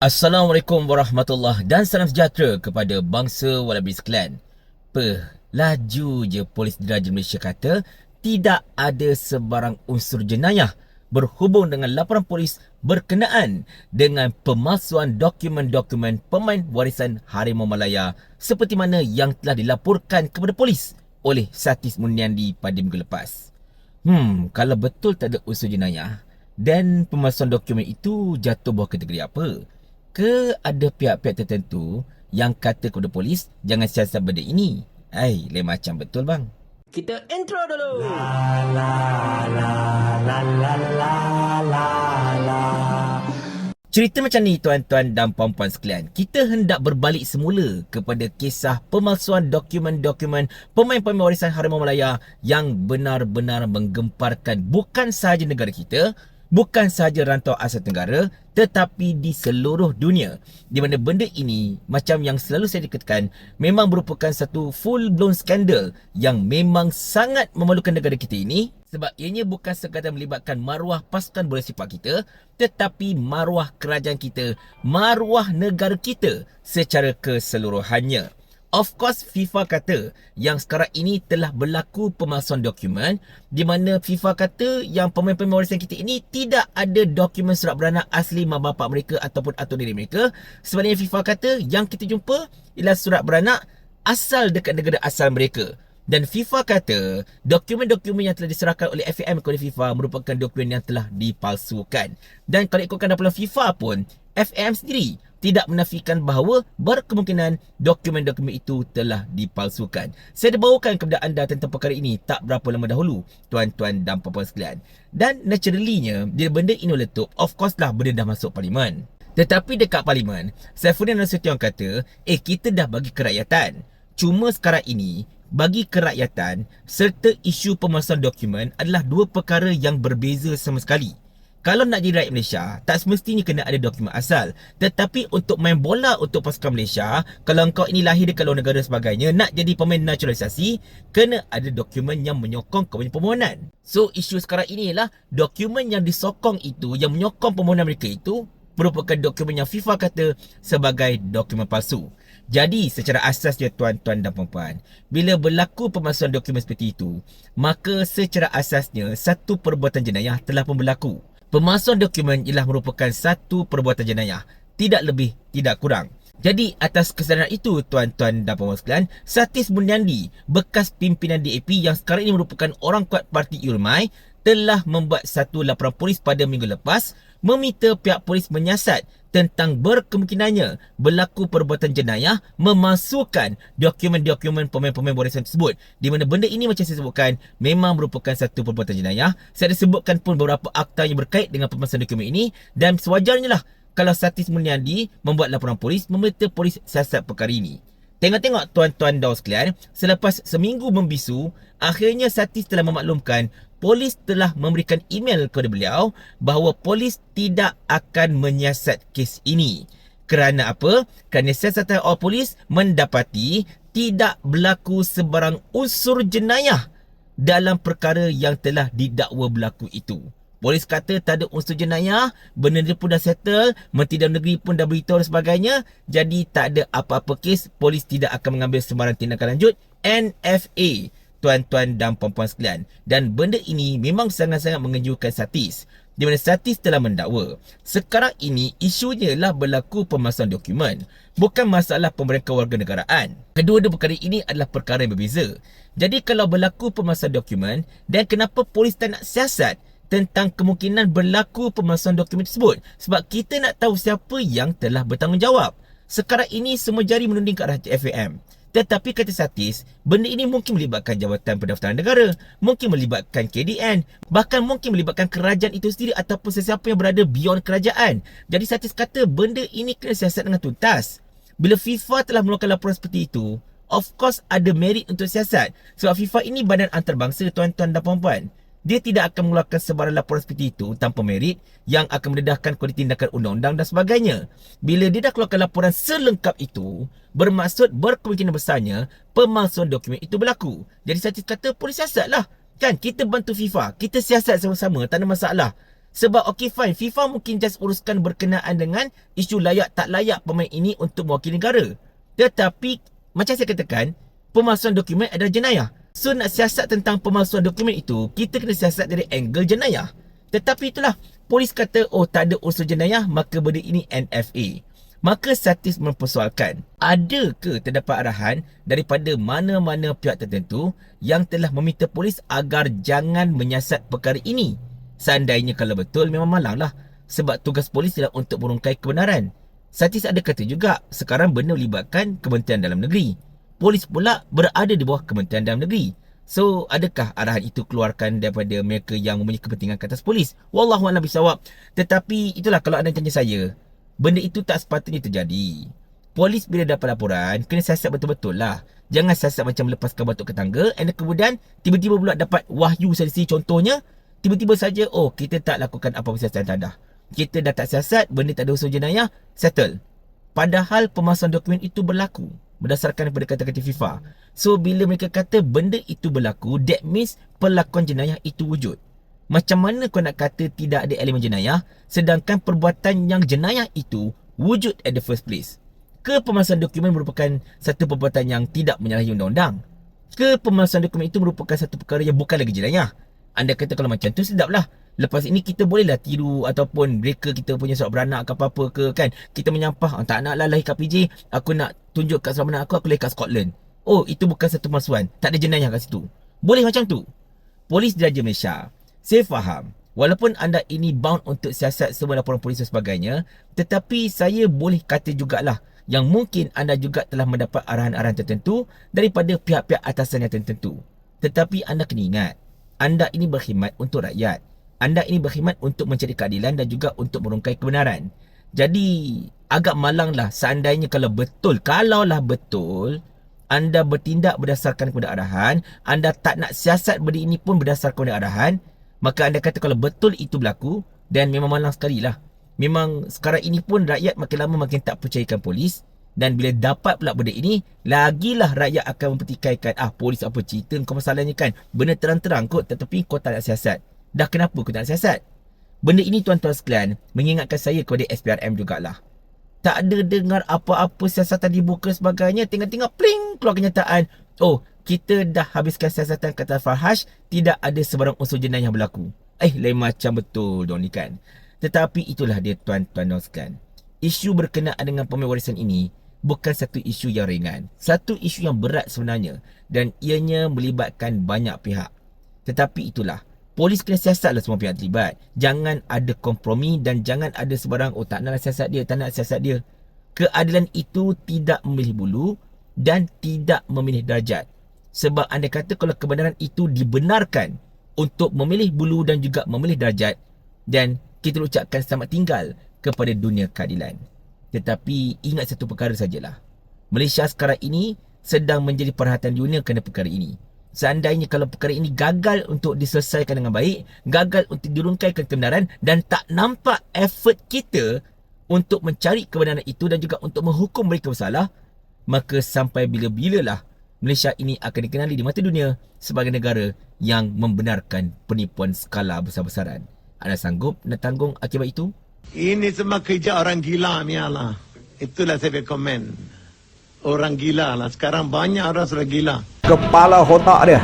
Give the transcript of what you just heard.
Assalamualaikum warahmatullahi dan salam sejahtera kepada bangsa Wallabies Clan. Pe, laju je polis diraja Malaysia kata tidak ada sebarang unsur jenayah berhubung dengan laporan polis berkenaan dengan pemalsuan dokumen-dokumen pemain warisan Harimau Malaya seperti mana yang telah dilaporkan kepada polis oleh Satis Muniandi pada minggu lepas. Hmm, kalau betul tak ada unsur jenayah dan pemalsuan dokumen itu jatuh bawah kategori apa? Ke ada pihak-pihak tertentu yang kata kepada polis jangan siasat benda ini? Hai, lain macam betul bang. Kita intro dulu. La la la la la la la la. Cerita macam ni tuan-tuan dan puan-puan sekalian. Kita hendak berbalik semula kepada kisah pemalsuan dokumen-dokumen pemain-pemain warisan Harimau Malaya yang benar-benar menggemparkan bukan sahaja negara kita, bukan sahaja rantau Asia Tenggara tetapi di seluruh dunia di mana benda ini macam yang selalu saya dikatakan memang merupakan satu full blown skandal yang memang sangat memalukan negara kita ini sebab ianya bukan sekadar melibatkan maruah pasukan bola sepak kita tetapi maruah kerajaan kita maruah negara kita secara keseluruhannya Of course FIFA kata yang sekarang ini telah berlaku pemalsuan dokumen di mana FIFA kata yang pemain-pemain warisan kita ini tidak ada dokumen surat beranak asli mak bapak mereka ataupun atau diri mereka. Sebenarnya FIFA kata yang kita jumpa ialah surat beranak asal dekat negara asal mereka. Dan FIFA kata dokumen-dokumen yang telah diserahkan oleh FAM kepada FIFA merupakan dokumen yang telah dipalsukan. Dan kalau ikutkan daripada FIFA pun, FAM sendiri tidak menafikan bahawa berkemungkinan dokumen-dokumen itu telah dipalsukan. Saya bawakan kepada anda tentang perkara ini tak berapa lama dahulu, tuan-tuan dan puan-puan sekalian. Dan naturally-nya, bila benda ini meletup, of course lah benda dah masuk parlimen. Tetapi dekat parlimen, Saifuddin Nasution kata, eh kita dah bagi kerakyatan. Cuma sekarang ini, bagi kerakyatan serta isu pemalsuan dokumen adalah dua perkara yang berbeza sama sekali. Kalau nak jadi rakyat Malaysia, tak semestinya kena ada dokumen asal. Tetapi untuk main bola untuk pasukan Malaysia, kalau engkau ini lahir di luar negara sebagainya, nak jadi pemain naturalisasi, kena ada dokumen yang menyokong kau punya permohonan. So, isu sekarang ini ialah dokumen yang disokong itu, yang menyokong permohonan mereka itu, merupakan dokumen yang FIFA kata sebagai dokumen palsu. Jadi, secara asasnya tuan-tuan dan puan-puan, bila berlaku pemalsuan dokumen seperti itu, maka secara asasnya satu perbuatan jenayah telah pun berlaku. Pemalsuan dokumen ialah merupakan satu perbuatan jenayah. Tidak lebih, tidak kurang. Jadi atas kesedaran itu tuan-tuan dan puan sekalian, Satis Bunyandi, bekas pimpinan DAP yang sekarang ini merupakan orang kuat parti Yulmai, telah membuat satu laporan polis pada minggu lepas meminta pihak polis menyiasat tentang berkemungkinannya berlaku perbuatan jenayah memasukkan dokumen-dokumen pemain-pemain warisan tersebut. Di mana benda ini macam saya sebutkan memang merupakan satu perbuatan jenayah. Saya ada sebutkan pun beberapa akta yang berkait dengan pemasukkan dokumen ini dan sewajarnya lah kalau Satis Mulyadi membuat laporan polis meminta polis siasat perkara ini. Tengok-tengok tuan-tuan dan sekalian, selepas seminggu membisu, akhirnya Satis telah memaklumkan polis telah memberikan email kepada beliau bahawa polis tidak akan menyiasat kes ini. Kerana apa? Kerana siasatan awal polis mendapati tidak berlaku sebarang unsur jenayah dalam perkara yang telah didakwa berlaku itu. Polis kata tak ada unsur jenayah, benda dia pun dah settle, Menteri Dalam Negeri pun dah beritahu dan sebagainya. Jadi tak ada apa-apa kes, polis tidak akan mengambil sembarang tindakan lanjut. NFA, tuan-tuan dan puan-puan sekalian. Dan benda ini memang sangat-sangat mengejutkan Satis. Di mana Satis telah mendakwa. Sekarang ini isunya lah berlaku pemasang dokumen. Bukan masalah pemberian kewarganegaraan. Kedua-dua perkara ini adalah perkara yang berbeza. Jadi kalau berlaku pemasang dokumen, dan kenapa polis tak nak siasat tentang kemungkinan berlaku pemalsuan dokumen tersebut sebab kita nak tahu siapa yang telah bertanggungjawab. Sekarang ini semua jari menunding ke arah FAM. Tetapi kata Satis, benda ini mungkin melibatkan Jabatan Pendaftaran Negara, mungkin melibatkan KDN, bahkan mungkin melibatkan kerajaan itu sendiri ataupun sesiapa yang berada beyond kerajaan. Jadi Satis kata benda ini kena siasat dengan tuntas. Bila FIFA telah mengeluarkan laporan seperti itu, of course ada merit untuk siasat. Sebab FIFA ini badan antarabangsa tuan-tuan dan puan-puan. Dia tidak akan mengeluarkan sebarang laporan seperti itu tanpa merit yang akan mendedahkan kualiti tindakan undang-undang dan sebagainya. Bila dia dah keluarkan laporan selengkap itu, bermaksud berkemungkinan besarnya pemalsuan dokumen itu berlaku. Jadi saya kata polis siasat lah. Kan kita bantu FIFA, kita siasat sama-sama, tak ada masalah. Sebab okay fine, FIFA mungkin just uruskan berkenaan dengan isu layak tak layak pemain ini untuk mewakili negara. Tetapi, macam saya katakan, pemalsuan dokumen adalah jenayah. So nak siasat tentang pemalsuan dokumen itu, kita kena siasat dari angle jenayah. Tetapi itulah, polis kata, oh tak ada unsur jenayah, maka benda ini NFA. Maka Satis mempersoalkan, ada ke terdapat arahan daripada mana-mana pihak tertentu yang telah meminta polis agar jangan menyiasat perkara ini? Seandainya kalau betul memang malanglah sebab tugas polis ialah untuk merungkai kebenaran. Satis ada kata juga sekarang benda melibatkan Kementerian Dalam Negeri. Polis pula berada di bawah Kementerian Dalam Negeri. So, adakah arahan itu keluarkan daripada mereka yang mempunyai kepentingan ke atas polis? Wallahualam bisawab. Tetapi itulah kalau anda tanya saya, benda itu tak sepatutnya terjadi. Polis bila dapat laporan, kena siasat betul-betul lah. Jangan siasat macam lepaskan batuk ke tangga and kemudian tiba-tiba pula dapat wahyu sesi contohnya, tiba-tiba saja, oh kita tak lakukan apa-apa siasat tak dah. Kita dah tak siasat, benda tak ada unsur jenayah, settle. Padahal pemasang dokumen itu berlaku berdasarkan daripada kata-kata FIFA. So bila mereka kata benda itu berlaku, that means perlakuan jenayah itu wujud. Macam mana kau nak kata tidak ada elemen jenayah sedangkan perbuatan yang jenayah itu wujud at the first place? Ke pemasaran dokumen merupakan satu perbuatan yang tidak menyalahi undang-undang? Ke pemasaran dokumen itu merupakan satu perkara yang bukan lagi jenayah? Anda kata kalau macam tu sedaplah. Lepas ini kita bolehlah tiru ataupun reka kita punya surat beranak ke apa-apa ke kan. Kita menyampah, oh, tak nak lah lahir kat PJ, aku nak tunjuk kat beranak aku, aku lahir kat Scotland. Oh, itu bukan satu malsuan. Tak ada jenayah kat situ. Boleh macam tu. Polis Diraja Malaysia. Saya faham. Walaupun anda ini bound untuk siasat semua laporan polis dan sebagainya, tetapi saya boleh kata jugalah yang mungkin anda juga telah mendapat arahan-arahan tertentu daripada pihak-pihak atasan yang tertentu. Tetapi anda kena ingat, anda ini berkhidmat untuk rakyat. Anda ini berkhidmat untuk mencari keadilan dan juga untuk merungkai kebenaran. Jadi, agak malanglah seandainya kalau betul, kalaulah betul, anda bertindak berdasarkan kepada arahan, anda tak nak siasat benda ini pun berdasarkan kepada arahan, maka anda kata kalau betul itu berlaku, dan memang malang sekali lah. Memang sekarang ini pun rakyat makin lama makin tak percayakan polis, dan bila dapat pula benda ini, lagilah rakyat akan mempertikaikan, ah polis apa cerita kau masalahnya kan, benda terang-terang kot tetapi kau tak nak siasat. Dah kenapa kau tak siasat? Benda ini tuan-tuan sekalian mengingatkan saya kepada SPRM jugalah. Tak ada dengar apa-apa siasatan dibuka sebagainya. Tengah-tengah pling keluar kenyataan. Oh, kita dah habiskan siasatan kata Farhash. Tidak ada sebarang unsur jenayah yang berlaku. Eh, lain macam betul dong ni kan. Tetapi itulah dia tuan-tuan dan sekalian. Isu berkenaan dengan pemewarisan ini bukan satu isu yang ringan. Satu isu yang berat sebenarnya. Dan ianya melibatkan banyak pihak. Tetapi itulah. Polis kena siasatlah semua pihak terlibat. Jangan ada kompromi dan jangan ada sebarang oh tak nak siasat dia, tak nak siasat dia. Keadilan itu tidak memilih bulu dan tidak memilih darjat. Sebab anda kata kalau kebenaran itu dibenarkan untuk memilih bulu dan juga memilih darjat dan kita ucapkan selamat tinggal kepada dunia keadilan. Tetapi ingat satu perkara sajalah. Malaysia sekarang ini sedang menjadi perhatian dunia kerana perkara ini. Seandainya kalau perkara ini gagal untuk diselesaikan dengan baik, gagal untuk dirungkaikan kebenaran dan tak nampak effort kita untuk mencari kebenaran itu dan juga untuk menghukum mereka bersalah, maka sampai bila-bilalah Malaysia ini akan dikenali di mata dunia sebagai negara yang membenarkan penipuan skala besar-besaran. Anda sanggup nak tanggung akibat itu? Ini semua kerja orang gila ni lah. Itulah saya komen. Orang gila lah. Sekarang banyak orang sudah gila. Kepala otak dia.